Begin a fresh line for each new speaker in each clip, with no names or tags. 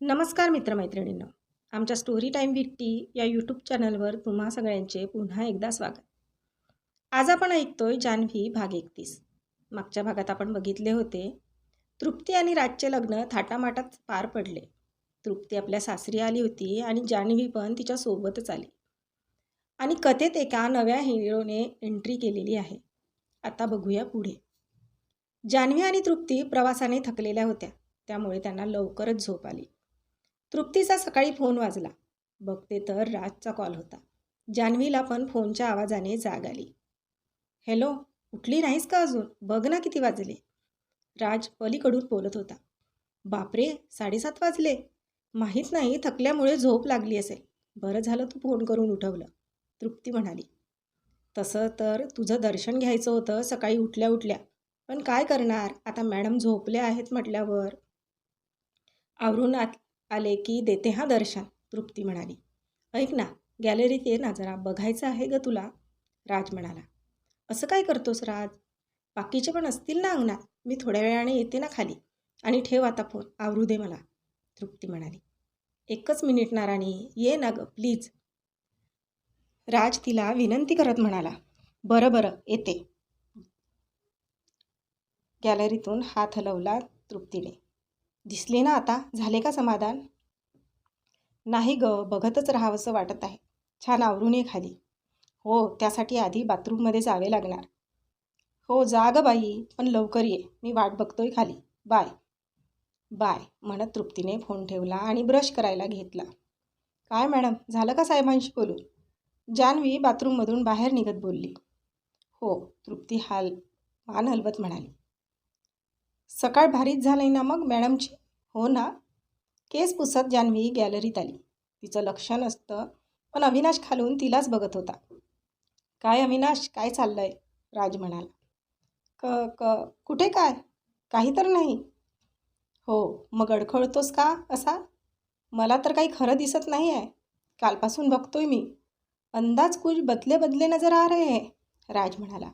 नमस्कार मित्रमैत्रिणींनो. आमच्या story time विकटी या यूट्यूब चॅनलवर तुम्हा सगळ्यांचे पुन्हा एकदा स्वागत. आज आपण ऐकतोय जान्हवी भाग एकतीस. मागच्या भागात आपण बघितले होते तृप्ती आणि राजचे लग्न थाटामाटात पार पडले. तृप्ती आपल्या सासरी आली होती आणि जान्हवी पण तिच्या सोबतच आली. आणि कथेत एका नव्या हिरोने एंट्री केलेली आहे. आता बघूया पुढे. जान्हवी आणि तृप्ती प्रवासाने थकलेल्या होत्या. त्यामुळे त्यांना लवकरच झोप आली. तृप्तीचा सकाळी फोन वाजला. बघते तर राजचा कॉल होता. जान्हवीला पण फोनच्या आवाजाने जाग आली. हॅलो उठली नाहीस का अजून? बघ ना किती वाजले. राज पलीकडून बोलत होता. बापरे साडेसात वाजले. माहीत नाही थकल्यामुळे झोप लागली असेल. बरं झालं तू फोन करून उठवलं. तृप्ती म्हणाली. तसं तर तुझं दर्शन घ्यायचं होतं सकाळी उठल्या उठल्या. पण काय करणार? आता मॅडम झोपल्या आहेत म्हटल्यावर. आवरून आत आले की देते हा दर्शन तृप्ती म्हणाली. ऐक ना गॅलरीत ये ना जरा बघायचं आहे ग तुला? राज म्हणाला. असं काय करतोस राज? बाकीचे पण असतील ना अंगणात? मी थोड्या वेळाने येते ना खाली. आणि ठेव आता फोन आवरू दे मला. तृप्ती म्हणाली. एकच मिनिट ना राणी ये ना ग प्लीज राज तिला विनंती करत म्हणाला. बरं बरं येते. गॅलरीतून हात हलवला तृप्तीने. दिसले ना आता? झाले का समाधान? नाही ग बघतच राहावंसं वाटत आहे. छान आवरून ये खाली. हो त्यासाठी आधी बाथरूममध्ये जावे लागणार. हो जा ग बाई पण लवकर ये. मी वाट बघतोय खाली. बाय. बाय म्हणत तृप्तीने फोन ठेवला आणि ब्रश करायला घेतला. काय मॅडम झालं का साहेबांशी बोलून? जान्हवी बाथरूममधून बाहेर निघत बोलली. हो तृप्ती हाल मान हलवत म्हणाली. सकाळ भारीच झालंय ना मग मॅडमची? हो ना. केस पुसत जान्हवी गॅलरीत आली. तिचं लक्ष नसतं पण अविनाश खालून तिलाच बघत होता. काय अविनाश? काय चाललंय? राज म्हणाला. क क कुठे काय? काही तर नाही. हो मग अडखळतोस का असा? मला तर काही खरं दिसत नाही आहे कालपासून बघतोय मी. अंदाज कुछ बदले बदले नजर आ रहे हैं राज म्हणाला.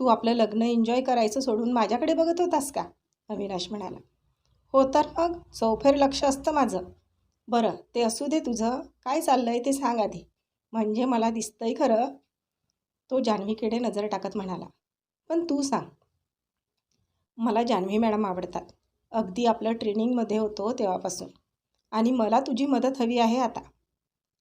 तू आपलं लग्न एन्जॉय करायचं सोडून माझ्याकडे बघत होतास का? अविनाश म्हणाला. हो तर मग? चौफेर लक्ष असतं माझं. बरं ते असू दे तुझं. काय चाललं आहे ते सांग आधी. म्हणजे मला दिसतंय खरं? तो जान्हवीकडे नजर टाकत म्हणाला. पण तू सांग. मला जान्हवी मॅडम आवडतात. अगदी आपलं ट्रेनिंगमध्ये होतो तेव्हापासून. आणि मला तुझी मदत हवी आहे आता.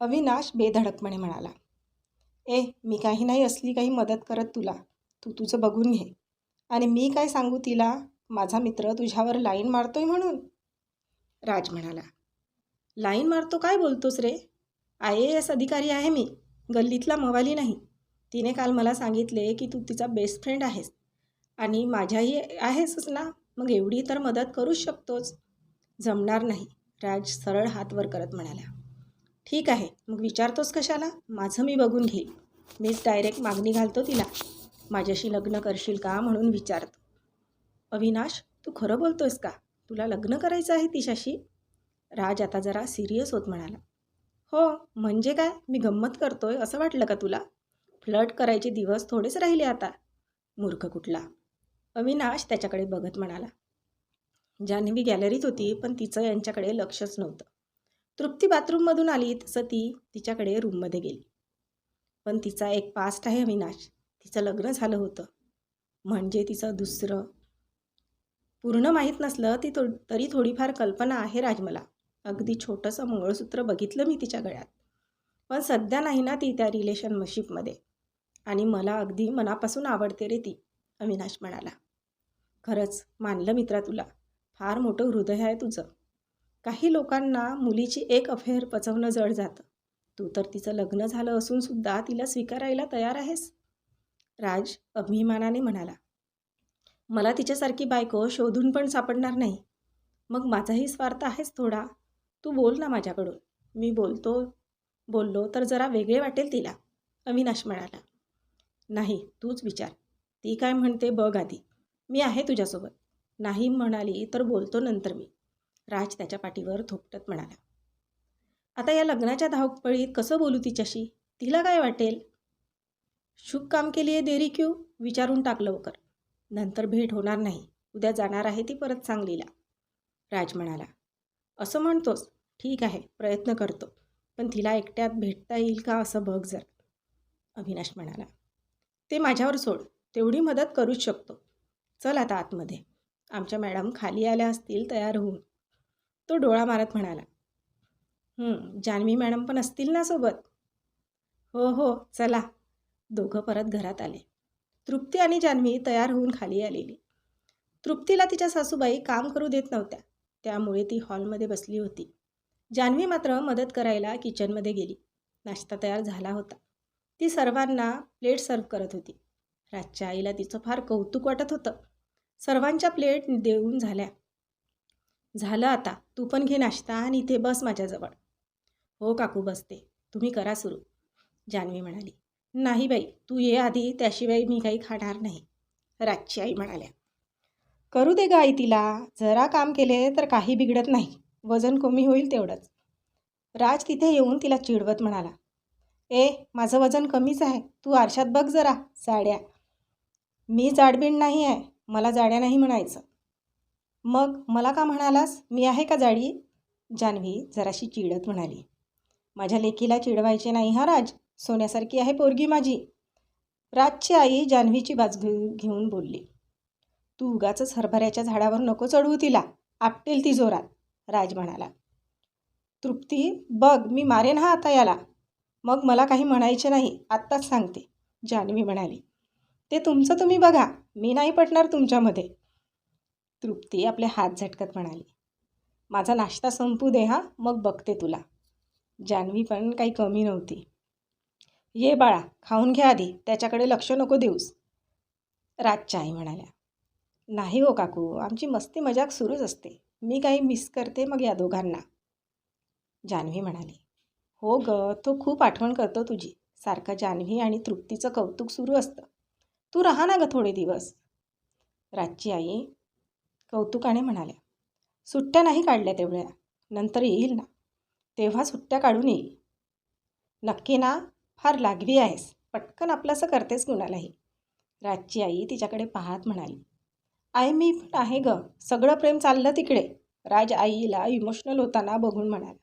अविनाश बेधडकपणे म्हणाला. ए मी काही नाही असली काही मदत करत तुला. तू तुझं बघून घे. आणि मी काय सांगू तिला? माझा मित्र तुझ्यावर लाईन मारतोय म्हणून. राज म्हणाला लाईन मारतो काय बोलतोस रे? आय ए एस अधिकारी आहे मी. गल्लीतला मवाली नाही. तिने काल मला सांगितले की तू तिचा बेस्ट फ्रेंड आहेस. आणि माझ्याही आहेसच ना. मग एवढी तर मदत करूच शकतोच जमणार नाही राज सरळ हातवर करत म्हणाला. ठीक आहे. मग विचारतोस कशाला? माझं मी बघून घेईल. मीच डायरेक्ट मागणी घालतो तिला. माझ्याशी लग्न करशील का म्हणून विचारतो. अविनाश तू खरं बोलतोयस का? तुला लग्न करायचं आहे तिच्याशी? राज आता जरा सिरियस होत म्हणाला. हो म्हणजे काय? मी गंमत करतोय असं वाटलं का तुला? फ्लट करायचे दिवस थोडेच राहिले आता. मूर्ख कुठला? अविनाश त्याच्याकडे बघत म्हणाला. जान्हवी गॅलरीत होती पण तिचं यांच्याकडे लक्षच नव्हतं. तृप्ती बाथरूममधून आली तसं ती तिच्याकडे रूममध्ये गेली. पण तिचा एक पास्ट आहे अविनाश. तिचं लग्न झालं होतं. म्हणजे तिचं दुसरं. पूर्ण माहीत नसलं ती थो तरी थोडीफार कल्पना आहे राज मला अगदी छोटंसं मंगळसूत्र बघितलं मी तिच्या गळ्यात. पण सध्या नाही ना ती त्या रिलेशनशिपमध्ये आणि मला अगदी मनापासून आवडते रे ती अविनाश म्हणाला. खरंच मानलं मित्रा तुला फार मोठं हृदय आहे तुझं. काही लोकांना मुलीची एक अफेअर पचवणं जड जातं. तू तर तिचं लग्न झालं असूनसुद्धा तिला स्वीकारायला तयार आहेस. राज अभिमानाने म्हणाला मला तिच्यासारखी बायको शोधून पण सापडणार नाही. मग माझाही स्वार्थ आहेच थोडा. तू बोल ना माझ्याकडून. मी बोलतो बोललो तर जरा वेगळे वाटेल तिला. अविनाश म्हणाला नाही तूच विचार. ती काय म्हणते बघ आधी. मी आहे तुझ्यासोबत. नाही म्हणाली तर बोलतो नंतर मी. राज त्याच्या पाठीवर थोपटत म्हणाला आता या लग्नाच्या धावपळीत कसं बोलू तिच्याशी? तिला काय वाटेल? शुभ काम केली आहे देरी क्यू? विचारून टाक लवकर. नंतर भेट होणार नाही. उद्या जाणार आहे ती परत सांगलीला. राज म्हणाला असं म्हणतोस. ठीक आहे. प्रयत्न करतो. पण तिला एकट्यात भेटता येईल का असं बघ जर. अविनाश म्हणाला ते माझ्यावर सोड. तेवढी मदत करूच शकतो. चल आता आतमध्ये. आमच्या मॅडम खाली आल्या असतील तयार होऊन. तो डोळा मारत म्हणाला जान्हवी मॅडम पण असतील ना सोबत? हो हो. चला. दोघं परत घरात आले. तृप्ती आणि जान्हवी तयार होऊन खाली आलेली. तृप्तीला तिच्या सासूबाई काम करू देत नव्हत्या. त्यामुळे ती हॉलमध्ये बसली होती. जान्हवी मात्र मदत करायला किचनमध्ये गेली. नाश्ता तयार झाला होता. ती सर्वांना प्लेट सर्व करत होती. रातच्या आईला तिचं फार कौतुक वाटत होतं. सर्वांच्या प्लेट देऊन झाल्या. झालं आता. तू पण घे नाश्ता आणि इथे बस माझ्याजवळ. हो काकू बसते. तुम्ही करा सुरू. जान्हवी म्हणाली. नाही बाई तू ये आधी त्याशिवाय मी काही खाणार नाही. रातची आई म्हणाल्या. करू दे ग आई तिला जरा काम केले तर काही बिघडत नाही वजन कमी होईल तेवढंच. राज तिथे येऊन तिला चिडवत म्हणाला. ए माझं वजन कमीच आहे तू आरशात बघ जरा जाड्या. मी जाडबीण नाही आहे मला जाड्या नाही म्हणायचं. मग मला का म्हणालास मी आहे का जाडी? जान्हवी जराशी चिडत म्हणाली. माझ्या लेकीला चिडवायचे नाही हा राज सोन्यासारखी आहे पोरगी माझी. राजची आई जान्हवीची बाज घेऊन बोलली. तू उगाच हरभऱ्याच्या झाडावर नको चढवू तिला. आपटेल ती जोरात राज म्हणाला. तृप्ती बघ मी मारेन हा आता याला. मग मला काही म्हणायचे नाही आत्ताच सांगते जान्हवी म्हणाली. ते तुमचं तुम्ही बघा मी नाही पटणार तुमच्यामध्ये. तृप्ती आपले हात झटकत म्हणाली. माझा नाश्ता संपू दे हा मग बघते तुला. जान्हवी पण काही कमी नव्हती. ये बाळा खाऊन घ्या आधी त्याच्याकडे लक्ष नको देऊस. राजच्या आई म्हणाल्या नाही हो काकू आमची मस्ती मजाक सुरूच असते. मी काही मिस करते मग या दोघांना. जान्हवी म्हणाली हो ग तो खूप आठवण करतो तुझी. सारखं जान्हवी आणि तृप्तीचं कौतुक सुरू असतं. तू राहा ना ग थोडे दिवस. राजची आई कौतुकाने म्हणाल्या सुट्ट्या नाही काढल्या तेवढ्या. नंतर येईल ना. तेव्हा सुट्ट्या काढून येईल. नक्की ना? फार लागवी आहेस. पटकन आपलंसं करतेस कुणालाही. राजची आई तिच्याकडे पाहत म्हणाली. आई मी पण आहे ग. सगळं प्रेम चाललं तिकडे. राज आईला इमोशनल होताना बघून म्हणाला.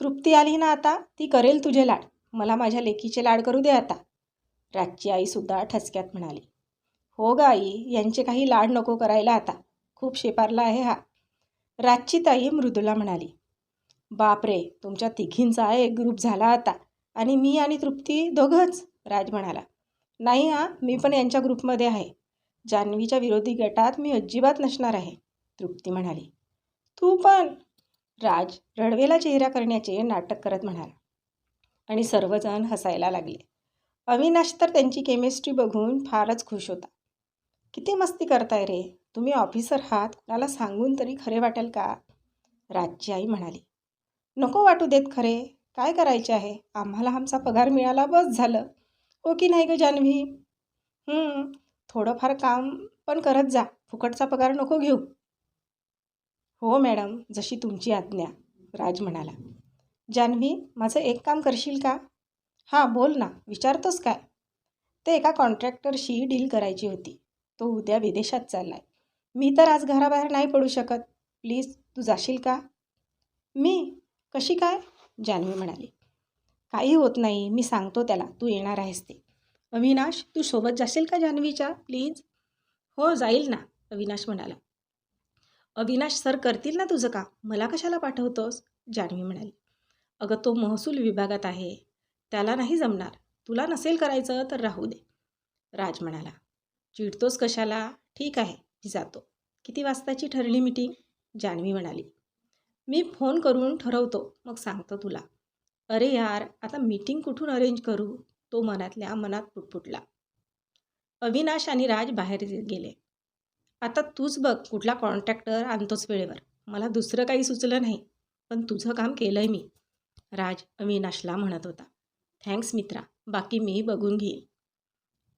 तृप्ती आली ना आता? ती करेल तुझे लाड. मला माझ्या लेकीचे लाड करू दे आता. राजची आईसुद्धा ठसक्यात म्हणाली. हो ग आई यांचे काही लाड नको करायला आता. खूप शेपारला आहे हा. राजची ताई मृदुला म्हणाली. बापरे तुमच्या तिघींचा एक ग्रुप झाला आता. आणि मी आणि तृप्ती दोघंच राज म्हणाला. नाही हा मी पण यांच्या ग्रुपमध्ये आहे. जान्हवीच्या विरोधी गटात मी अजिबात नसणार आहे तृप्ती म्हणाली. तू पण राज रडवेला चेहरा करण्याचे नाटक करत म्हणाला. आणि सर्वजण हसायला लागले. अविनाश तर त्यांची केमिस्ट्री बघून फारच खुश होता. किती मस्ती करताय रे तुम्ही ऑफिसर आहात कुणाला सांगून तरी खरे वाटेल का? राजची आई म्हणाली. नको वाटू देत खरे काय करायचे आहे? आम्हाला आमचा पगार मिळाला बस झालं. हो की नाही ग जान्हवी? थोडंफार काम पण करत जा. फुकटचा पगार नको घेऊ. हो मॅडम जशी तुमची आज्ञा राज म्हणाला. जान्हवी माझं एक काम करशील का? हां बोल ना विचारतोस काय? ते एका कॉन्ट्रॅक्टरशी डील करायची होती. तो उद्या विदेशात चालला आहे मी तर आज घराबाहेर नाही पडू शकत. प्लीज तू जाशील का? मी? कशी काय? जान्हवी म्हणाली. काही होत नाही मी सांगतो त्याला तू येणार आहेस ते. अविनाश तू सोबत जाशील का जान्हवीच्या प्लीज? हो जाईल ना अविनाश म्हणाला. अविनाश सर करतील ना तुझं का मला कशाला पाठवतोस? जान्हवी म्हणाली. अगं तो महसूल विभागात आहे. त्याला नाही जमणार. तुला नसेल करायचं तर राहू दे. राज म्हणाला. चिडतोस कशाला? ठीक आहे मी जातो. किती वाजताची ठरली मिटिंग? जान्हवी म्हणाली. मी फोन करून ठरवतो. मग सांगतो तुला. अरे यार आता मीटिंग कुठून अरेंज करू? तो मनातल्या मनात पुटपुटला. अविनाश आणि राज बाहेर गेले. आता तूच बघ कुठला कॉन्ट्रॅक्टर आणतोच वेळेवर. मला दुसरं काही सुचलं नाही पण तुझं काम केलं आहे मी. राज अविनाशला म्हणत होता. थँक्स मित्रा बाकी मी बघून घेईल.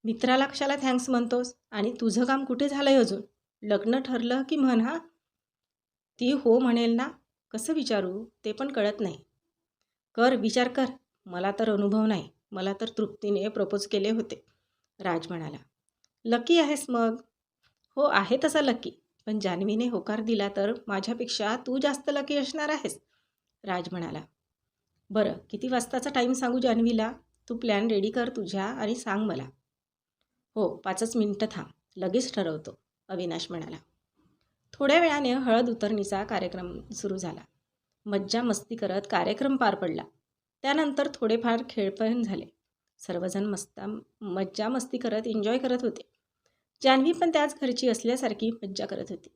मित्राला कशाला थँक्स म्हणतोस? आणि तुझं काम कुठे झालं आहे अजून? लग्न ठरलं की म्हण हा? ती हो म्हणेल ना कसं विचारू ते पण कळत नाही. कर विचार कर. मला तर अनुभव नाही. मला तर तृप्तीने प्रपोज केले होते. राज म्हणाला लकी आहेस मग? हो आहे तसा लकी. पण जान्हवीने होकार दिला तर माझ्यापेक्षा तू जास्त लकी असणार आहेस. राज म्हणाला बरं किती वाजताचा टाईम सांगू जान्हवीला? तू प्लॅन रेडी कर तुझ्या आणि सांग मला. हो पाचच मिनटं थांब. लगेच ठरवतो. अविनाश म्हणाला थोड्या वेळाने हळद उतरणीचा कार्यक्रम सुरू झाला. मज्जा मस्ती करत कार्यक्रम पार पडला. त्यानंतर थोडेफार खेळपण झाले. सर्वजण मस्ता मज्जा मस्ती करत एन्जॉय करत होते. जान्हवी पण त्याच घरची असल्यासारखी मज्जा करत होती.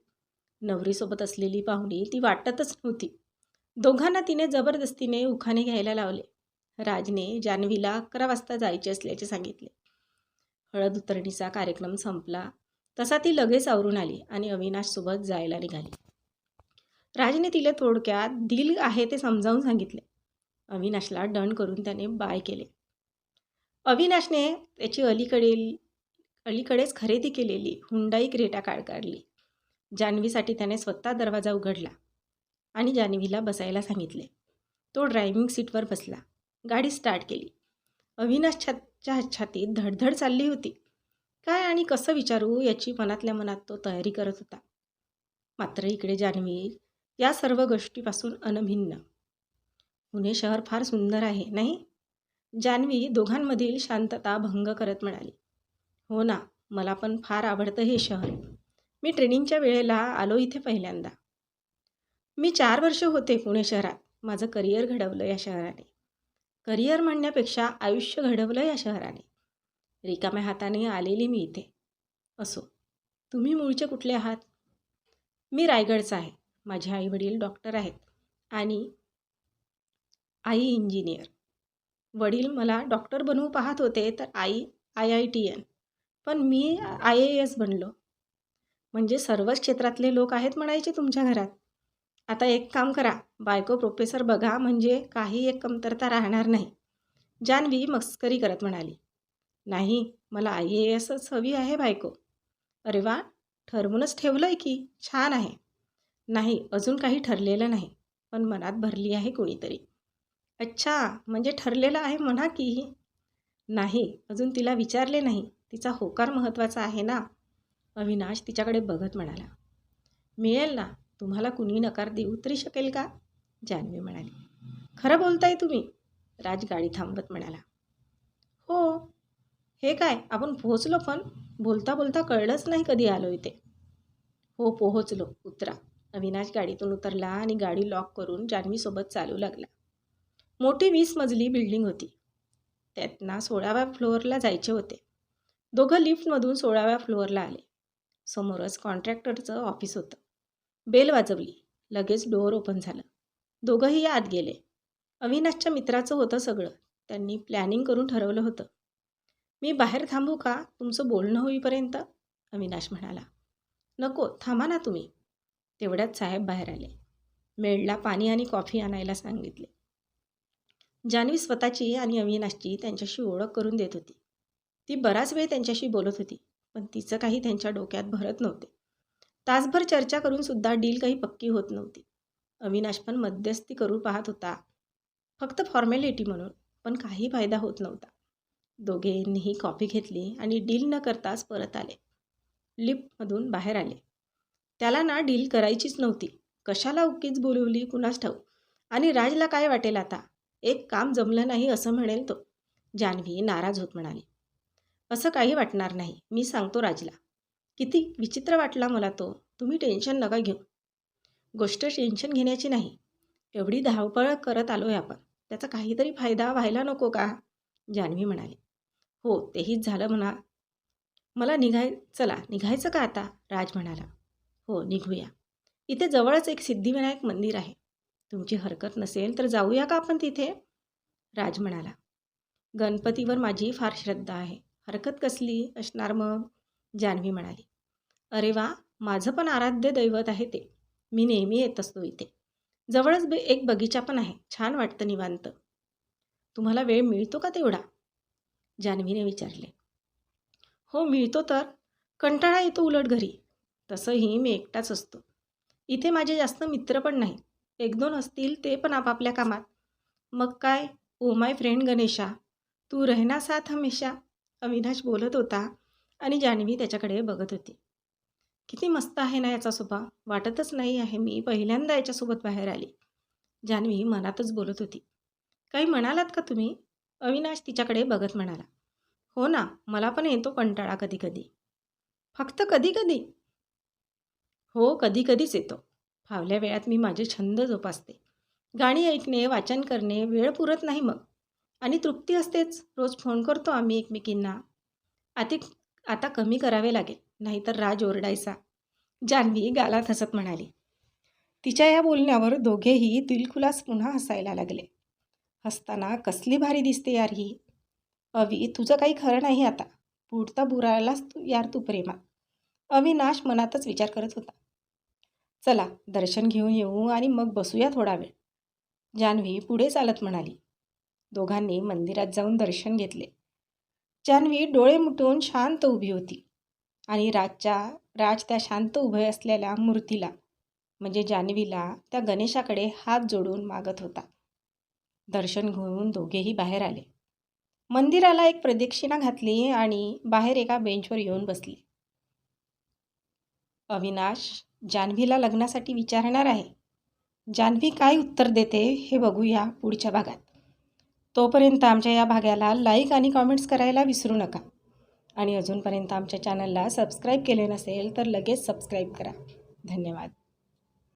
नवरीसोबत असलेली पाहुणी ती वाटतच नव्हती. दोघांना तिने जबरदस्तीने उखाणे घ्यायला लावले. राजने जान्हवीला अकरा वाजता जायचे असल्याचे सांगितले. हळद उतरणीचा कार्यक्रम संपला. तसा ती लगेच आवरून आली आणि अविनाशसोबत जायला निघाली. राजने तिला थोडक्यात दिल आहे ते समजावून सांगितले. अविनाशला डन करून त्याने बाय केले. अविनाशने त्याची अलीकडील अलीकडेच खरेदी केलेली हुंडाई क्रेटा काळ काढली. जान्हवीसाठी त्याने स्वतः दरवाजा उघडला आणि जान्हवीला बसायला सांगितले. तो ड्रायव्हिंग सीटवर बसला. गाडी स्टार्ट केली. अविनाश छातीत धडधड चालली होती. काय आणि कसं विचारू याची मनातल्या मनात तो तयारी करत होता. मात्र इकडे जान्हवी या सर्व गोष्टीपासून अनभिन्न. पुणे शहर फार सुंदर आहे नाही? जान्हवी दोघांमधील शांतता भंग करत म्हणाली. हो ना मला पण फार आवडतं हे शहर. मी ट्रेनिंगच्या वेळेला आलो इथे पहिल्यांदा. मी चार वर्ष होते पुणे शहरात. माझं करिअर घडवलं या शहराने. करिअर म्हणण्यापेक्षा आयुष्य घडवलं या शहराने. रिकाम्या हाताने आलेली मी इथे. असो तुम्ही मूळचे कुठले आहात? मी रायगडचा आहे. माझे आईवडील डॉक्टर आहेत आणि आई इंजिनियर. वडील मला डॉक्टर बनवू पाहत होते तर आई आय आय टी एन. पण मी आय ए एस बनलो. म्हणजे सर्वच क्षेत्रातले लोक आहेत म्हणायचे तुमच्या घरात. आता एक काम करा. बायको प्रोफेसर बघा म्हणजे काही एक कमतरता राहणार नाही. जान्हवी मस्करी करत म्हणाली. नाही मला आय ए एसच हवी आहे बायको. अरे वा ठरवूनच ठेवलं आहे की छान आहे. नाही अजून काही ठरलेलं नाही पण मनात भरली आहे कोणीतरी. अच्छा म्हणजे ठरलेलं आहे म्हणा की. नाही अजून तिला विचारले नाही तिचा होकार महत्त्वाचा आहे ना. अविनाश तिच्याकडे बघत म्हणाला. मिळेल ना तुम्हाला कुणी नकार देऊ तरी शकेल का? जान्हवी म्हणाली. खरं बोलताय तुम्ही राज गाडी थांबवत म्हणाला. हो हे काय? आपण पोहोचलो पण बोलता बोलता कळलंच नाही कधी आलो इथे. हो पोहोचलो उतरा. अविनाश गाडीतून उतरला आणि गाडी लॉक करून जान्हवीसोबत चालू लागला. मोठी वीस मजली बिल्डिंग होती. त्यातना सोळाव्या फ्लोअरला जायचे होते. दोघं लिफ्टमधून सोळाव्या फ्लोअरला आले. समोरच कॉन्ट्रॅक्टरचं ऑफिस होतं. बेल वाजवली. लगेच डोअर ओपन झालं. दोघंही आत गेले. अविनाशच्या मित्राचं होतं सगळं. त्यांनी प्लॅनिंग करून ठरवलं होतं. मी बाहेर थांबू का? तुमचं बोलणं होईपर्यंत? अविनाश म्हणाला. नको थांबा ना तुम्ही. तेवढ्यात साहेब बाहेर आले. मेळला पाणी आणि कॉफी आणायला सांगितले. जान्हवी स्वतःची आणि अविनाशची त्यांच्याशी ओळख करून देत होती. ती बराच वेळ त्यांच्याशी बोलत होती पण तिचं काही त्यांच्या डोक्यात भरत नव्हते. तासभर चर्चा करून सुद्धा डील काही पक्की होत नव्हती. अविनाश पण मध्यस्थी करू पाहत होता. फक्त फॉर्मॅलिटी म्हणून पण काही फायदा होत नव्हता. दोघेंनीही कॉफी घेतली आणि डील न करताच परत आले. लिफ्टमधून बाहेर आले. त्याला ना डील करायचीच नव्हती. कशाला उकीच बोलवली कुणास ठाऊ आणि राजला काय वाटेल आता? एक काम जमलं नाही असं म्हणेल तो. जान्हवी नाराज होत म्हणाली. असं काही वाटणार नाही. मी सांगतो राजला. किती विचित्र वाटला मला तो. तुम्ही टेन्शन नका घेऊ. गोष्ट टेन्शन घेण्याची नाही. एवढी धावपळ करत आलो आहे आपण. त्याचा काहीतरी फायदा व्हायला नको का? जान्हवी म्हणाली. हो तेहीच झालं म्हणा. मला निघाय चला निघायचं का आता? राज म्हणाला. हो निघूया. इथे जवळच एक सिद्धिविनायक मंदिर आहे. तुमची हरकत नसेल तर जाऊया का आपण तिथे? राज म्हणाला. गणपतीवर माझी फार श्रद्धा आहे. हरकत कसली असणार मग? जान्हवी म्हणाली. अरे वा माझं पण आराध्य दैवत आहे ते. मी नेहमी येत असतो इथे. जवळच बे एक बगीचा पण आहे. छान वाटतं निवांत. तुम्हाला वेळ मिळतो का तेवढा? जान्हवीने विचारले. हो मिळतो तर. कंटाळा येतो उलट घरी. तसंही मी एकटाच असतो. इथे माझे जास्त मित्र पण नाही एक दोन असतील ते पण आपापल्या कामात. मग काय? Oh my friend Ganesha. तू रहना साथ हमेशा. अविनाश बोलत होता आणि जान्हवी त्याच्याकडे बघत होती. किती मस्त आहे ना याचा स्वभाव. वाटतच नाही आहे मी पहिल्यांदा याच्यासोबत बाहेर आली. जान्हवी मनातच बोलत होती. काही म्हणालात का तुम्ही? अविनाश तिच्याकडे बघत म्हणाला हो ना मला पण येतो कंटाळा कधी कधी फक्त कधी कधी हो कधी कधीच येतो. फावल्या वेळात मी माझे छंद जोपासते. गाणी ऐकणे वाचन करणे वेळ पुरत नाही मग. आणि तृप्ती असतेच. रोज फोन करतो आम्ही एकमेकींना. आती आता कमी करावे लागेल नाहीतर राज ओरडायचा. जान्हवी गालात हसत म्हणाली. तिच्या या बोलण्यावर दोघेही दिलखुलास पुन्हा हसायला लागले. हसताना कसली भारी दिसते यार ही. अवी तुझं काही खरं नाही आता. पुढता बुरायलाच तू यार तू प्रेमा. अविनाश मनातच विचार करत होता. चला दर्शन घेऊन येऊ आणि मग बसूया थोडा वेळ. जान्हवी पुढे चालत म्हणाली. दोघांनी मंदिरात जाऊन दर्शन घेतले. जान्हवी डोळे मुटून शांत उभी होती आणि राजच्या राज त्या शांत उभे असलेल्या मूर्तीला म्हणजे जान्हवीला त्या गणेशाकडे हात जोडून मागत होता. दर्शन घेऊन दोघेही बाहेर आले. मंदिराला एक प्रदक्षिणा घातली आणि बाहेर एका बेंचवर येऊन बसली. अविनाश जान्हवीला लग्नासाठी विचारणार आहे. जान्हवी काय उत्तर देते हे बघूया पुढच्या भागात. तोपर्यंत आमच्या या भागाला लाईक आणि कॉमेंट्स करायला विसरू नका. आणि अजूनपर्यंत आमच्या चॅनलला सबस्क्राईब केले नसेल तर लगेच सबस्क्राईब करा. धन्यवाद.